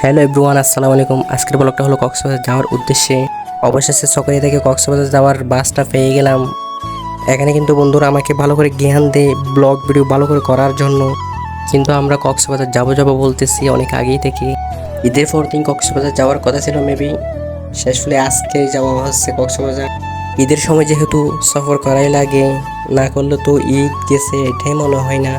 Hello everyone, আসসালামু আলাইকুম। আজকের ব্লগটা হলো কক্সবাজার যাওয়ার উদ্দেশ্যে। অবশেষে সকালে থেকে কক্সবাজার যাওয়ার বাসটা পেয়ে গেলাম। এখানে কিন্তু বন্ধুরা আমাকে ভালো করে জ্ঞান দেয়, ব্লগ ভিডিও ভালো করে করার জন্য। কিন্তু আমরা কক্সবাজার যাব যাব বলতেছি অনেক আগেই থেকে। ঈদের পর দিন কক্সবাজার যাওয়ার কথা ছিল মেবি শেষ হলে আজকে যাওয়া হচ্ছে কক্সবাজার। ঈদের সময় যেহেতু সফর করাই লাগে, না করলে তো ঈদ গেছে, এটাই মনে হয় না।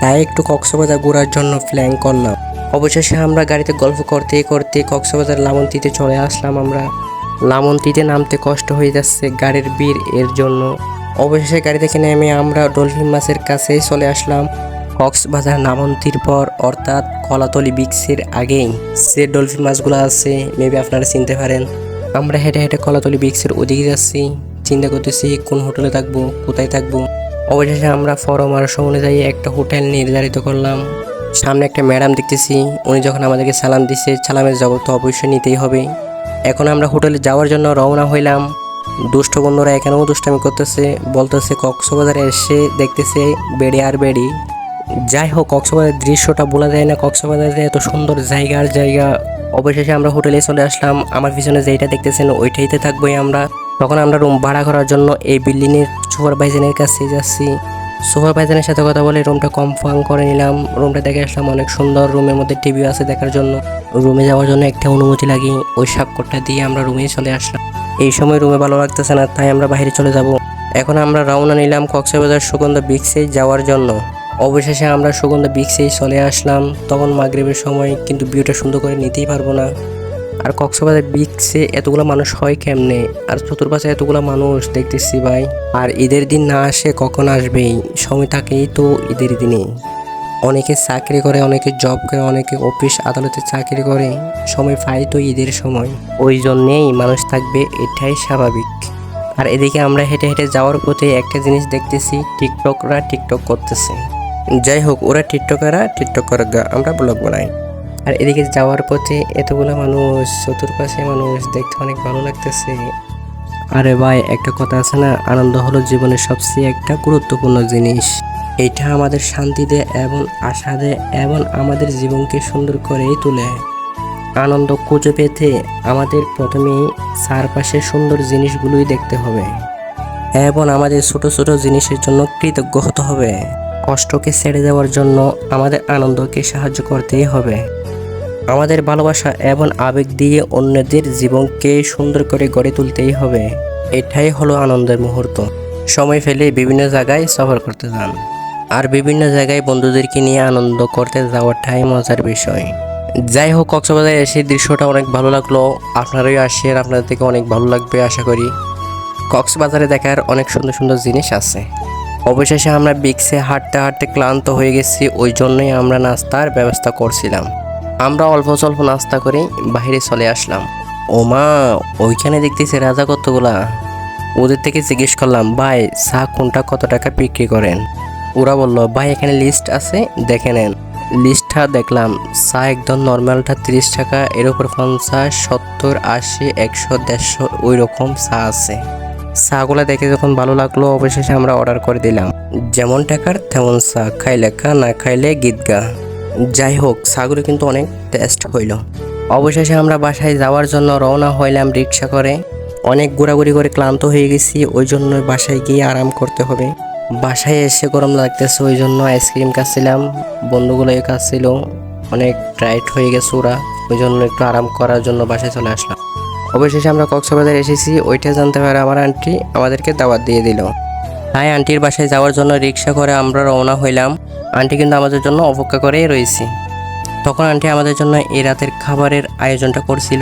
তাই একটু কক্সবাজার ঘোরার জন্য প্ল্যান করলাম। অবশেষে আমরা গাড়িতে গল্প করতে করতে কক্সবাজার লামন্তিতে চলে আসলাম আমরা। লামন্তিতে নামতে কষ্ট হয়ে যাচ্ছে গাড়ির বীর এর জন্য। অবশেষে গাড়ি থেকে নেমে আমরা ডলফিন মাছের কাছেই চলে আসলাম কক্সবাজার নামন্তির পর, অর্থাৎ কলাতলি বিক্সের আগেই। সে ডলফিন মাছগুলো আছে মেবি আপনারা চিনতে পারেন। আমরা হেঁটে হেঁটে কলাতলি বিক্সের ওদিকে যাচ্ছি। চিন্তা করতেছি, কোন হোটেলে থাকব, কোথায় থাকব। অবশেষে আমরা ফরমার্শ অনুযায়ী একটা হোটেল নির্ধারিত করলাম। সামনে একটা ম্যাডাম দেখতেছি, উনি যখন আমাদেরকে সালাম দিচ্ছে সালামের জবাব তো অবশ্যই নিতেই হবে। এখন আমরা হোটেলে যাওয়ার জন্য রওনা হইলাম। দুষ্ট বন্ধুরা এখানেও দুষ্টামি করতেছে, বলতেছে কক্সবাজারে এসে দেখতেছে বেড়ে আর বেড়ি। যাই হোক, কক্সবাজারের দৃশ্যটা বলা যায় না। কক্সবাজারে এত সুন্দর জায়গার জায়গা। অবশেষে আমরা হোটেলে চলে আসলাম। আমার পিছনে যেইটা দেখতেছেন, ওইটাইতে থাকবোই আমরা। তখন আমরা রুম ভাড়া করার জন্য এই বিল্ডিংয়ের সুপারভাইজারের কাছে যাচ্ছি। সুপারভাইজারের সাথে কথা বলে রুমটা কনফার্ম করে নিলাম। রুমটা দেখে আসলাম অনেক সুন্দর রুমের মধ্যে টিভি আছে দেখার জন্য। রুমে যাওয়ার জন্য একটা অনুমতি লাগে ওই স্বাক্ষরটা দিয়ে আমরা রুমে চলে আসলাম। এই সময় রুমে ভালো লাগতেছে না, তাই আমরা বাইরে চলে যাব। এখন আমরা রওনা নিলাম কক্সবাজার সুগন্ধা বিক্সে যাওয়ার জন্য। অবশেষে আমরা সুগন্ধা বিক্সেই চলে আসলাম। তখন মাগরিবের সময় কিন্তু ভিউটা সুন্দর করে নিতেই পারব না। আর কক্সবাজার বিচে এতগুলো মানুষ হয় কেমনে? আর চতুর্পাশে এতগুলো মানুষ, দেখতেছি ভাই। আর ঈদের দিন না আসে কখন আসবেই? সময় থাকেই তো ঈদের দিনে। অনেকে চাকরি করে, অনেকে জব করে, অনেকে অফিস আদালতে চাকরি করে। সময় পাই তো ঈদের সময়। ওই জন্যেই মানুষ থাকবে, এটাই স্বাভাবিক। আর এদিকে আমরা হেঁটে হেঁটে যাওয়ার পথে একটা জিনিস দেখতেছি, টিকটকরা টিকটক করতেছে। যাই হোক, ওরা টিকটকাররা টিকটক করে আমরা ব্লগ বানাই। আর এদিকে যাওয়ার পথে এতগুলো মানুষ, চতুর্পাশে মানুষ, দেখতে অনেক ভালো লাগতেছে। আরে ভাই, একটা কথা আছে না, আনন্দ হলো জীবনের সবচেয়ে একটা গুরুত্বপূর্ণ জিনিস। এটা আমাদের শান্তি দেয় এবং আশা দেয় এবং আমাদের জীবনকে সুন্দর করেই তোলে। আনন্দ খুঁজে পেতে আমাদের প্রথমেই চারপাশে সুন্দর জিনিসগুলোই দেখতে হবে এবং আমাদের ছোট ছোট জিনিসের জন্য কৃতজ্ঞ হতে হবে। কষ্টকে ছেড়ে দেওয়ার জন্য আমাদের আনন্দকে সাহায্য করতেই হবে। আমাদের ভালোবাসা এবং আবেগ দিয়ে অন্যদের জীবনকে সুন্দর করে গড়ে তুলতেই হবে। এটাই হলো আনন্দের মুহূর্ত। সময় ফেলে বিভিন্ন জায়গায় সফর করতে যান। আর বিভিন্ন জায়গায় বন্ধুদেরকে নিয়ে আনন্দ করতে যাওয়াটাই মজার বিষয়। যাই হোক, কক্সবাজারে এসে দৃশ্যটা অনেক ভালো লাগল। আপনারাই আসেন আপনাদের থেকে অনেক ভালো লাগবে, আশা করি। কক্সবাজারে দেখার অনেক সুন্দর সুন্দর জিনিস আছে। অবশেষে আমরা বিক্সে হাঁটতে হাঁটতে ক্লান্ত হয়ে গেছি, ওই জন্যই আমরা নাস্তার ব্যবস্থা করছিলাম। আমরা অল্প স্বল্প নাস্তা করে বাইরে চলে আসলাম। ও মা ওইখানে দেখতেছি রাজা কতগুলা। ওদের থেকে জিজ্ঞেস করলাম, ভাই, চা কোনটা কত টাকা বিক্রি করেন? ওরা বলল, ভাই, এখানে লিস্ট আছে, দেখে নেন। লিস্টটা দেখলাম, চা একদম নর্মালটা তিরিশ টাকা, এর উপর পঞ্চাশ, সত্তর, আশি, একশো, দেড়শো ওই রকম চা আছে। চাগুলা দেখে যখন ভালো লাগল, অবশেষে আমরা অর্ডার করে দিলাম। যেমন টাকার, তেমন চা, খাইলে খা, না খাইলে গীত গা। যাই হোক চাগুলো কিন্তু অনেক টেস্ট হইল। অবশেষে আমরা বাসায় যাওয়ার জন্য রওনা হইলাম রিক্সা করে। অনেক ঘোরাঘুরি করে ক্লান্ত হয়ে গেছি, ওই জন্য বাসায় গিয়ে আরাম করতে হবে। বাসায় এসে গরম লাগতেছে, ওই জন্য আইসক্রিম খাচ্ছিলাম। বন্ধুগুলো খাচ্ছিল, অনেক টাইট হয়ে গেছে ওরা। ওই জন্য একটু আরাম করার জন্য বাসায় চলে আসলাম। অবশেষে আমরা কক্সবাজার এসেছি, ওইটা জানতে পারে আমার আন্টি আমাদেরকে দাওয়াত দিয়ে দিল। তাই আন্টির বাসায় যাওয়ার জন্য রিক্সা করে আমরা রওনা হইলাম। আন্টি কিন্তু আমাদের জন্য অপেক্ষা করেই রয়েছে। তখন আন্টি আমাদের জন্য এই রাতের খাবারের আয়োজনটা করছিল।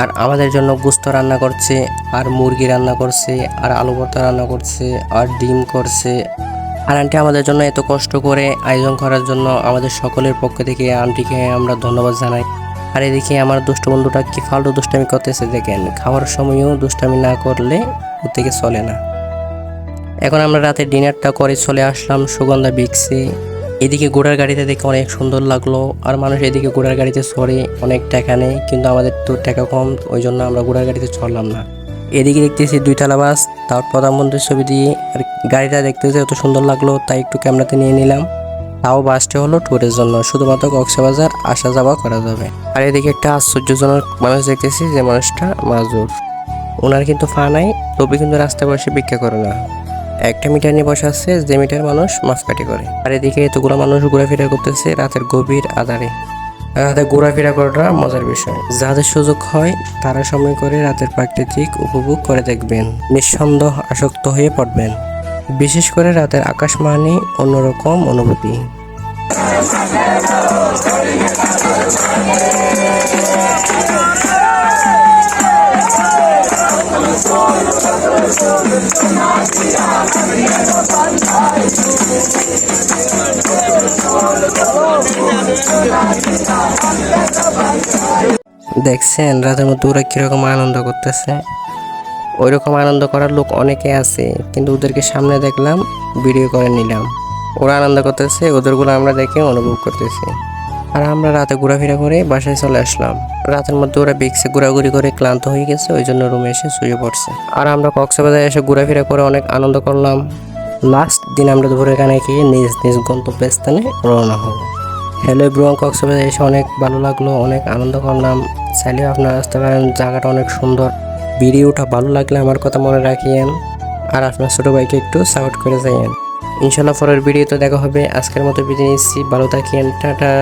আর আমাদের জন্য গুস্ত রান্না করছে, আর মুরগি রান্না করছে, আর আলু ভর্তা রান্না করছে, আর ডিম করছে। আর আন্টি আমাদের জন্য এত কষ্ট করে আয়োজন করার জন্য আমাদের সকলের পক্ষ থেকে আন্টিকে আমরা ধন্যবাদ জানাই। আর এদিকে আমার দুষ্ট বন্ধুটা কি ফালতু দুষ্টামি করতেছে দেখেন, খাওয়ার সময়ও দুষ্টামি না করলে ওর থেকে চলে না। এখন আমরা রাতে ডিনারটা করে চলে আসলাম সুগন্ধা বিক্সে। এদিকে ঘোড়ার গাড়িতে দেখে অনেক সুন্দর লাগল, আর মানুষ এদিকে ঘোড়ার গাড়িতে চড়ে অনেক টাকা নেয়, কিন্তু আমাদের তো টাকা কম, ওই জন্য আমরা ঘোড়ার গাড়িতে চড়লাম না। এদিকে দেখতেছি দুইতলা বাস, তার প্রধানমন্ত্রীর ছবি দিয়ে, আর গাড়িটা দেখতেছে এত সুন্দর লাগল, তাই একটু ক্যামেরাতে নিয়ে নিলাম। তাও বাসটি হলো ট্যুরের জন্য, শুধুমাত্র কক্সবাজার আসা যাওয়া করা যাবে। আর এদিকে একটা আশ্চর্যজনক মানুষ দেখতেছি যে মানুষটা মাজুর। ওনার কিন্তু ফা নাই, তবে কিন্তু রাস্তায় বসে ভিক্ষা করে না। একটা মিটার নিয়ে বসে আছে, যে মিটার মানুষ মাপকাঠি করে। আর এদিকে এতগুলো মানুষ ঘোরাফেরা করতেছে রাতের গভীর আধারে। রাতে ঘোরাফেরা করাটা মজার বিষয়। যাদের সুযোগ হয়, তারা সময় করে রাতের প্রাকৃতিক উপভোগ করে দেখবেন। নিঃসন্দেহ আসক্ত হয়ে পড়বেন। বিশেষ করে রাতের আকাশ মানে অন্যরকম অনুভূতি। দেখছেন, রাতের মধ্যে ওরা কীরকম আনন্দ করতেছে? ওই রকম আনন্দ করার লোক অনেকে আছে, কিন্তু ওদেরকে সামনে দেখলাম ভিডিও করে নিলাম। ওরা আনন্দ করতেছে, ওদেরগুলো আমরা দেখে অনুভব করতেছি। আর আমরা রাতে ঘোরাফেরা করে বাসায় চলে আসলাম। রাতের মধ্যে ওরা বিক্সে ঘোরাঘুরি করে ক্লান্ত হয়ে গেছে, ওই জন্য রুমে এসে শুয়ে পড়ছে। আর আমরা কক্সবাজারে এসে ঘোরাফেরা করে অনেক আনন্দ করলাম। লাস্ট দিন আমরা দুপুরে কানে খেয়ে নিজ নিজ গন্তব্যস্থানে রওনা হব। হ্যালো ব্রুয়াং কক্সবাজারে এসে অনেক ভালো লাগল, অনেক আনন্দ করলাম। চাইলেও আপনারা আসতে পারেন জায়গাটা অনেক সুন্দর। ভিডিওটা ভালো লাগলে আমার কথা মনে রাখিয়েন। আর আপনার ছোটো ভাইকে একটু সাপোর্ট করে যাইয়েন। ইনশাল্লাহ পরের ভিডিওতে দেখা হবে। আজকের মতো বিদায় নিচ্ছি। ভালো থাকিয়েন টাটা।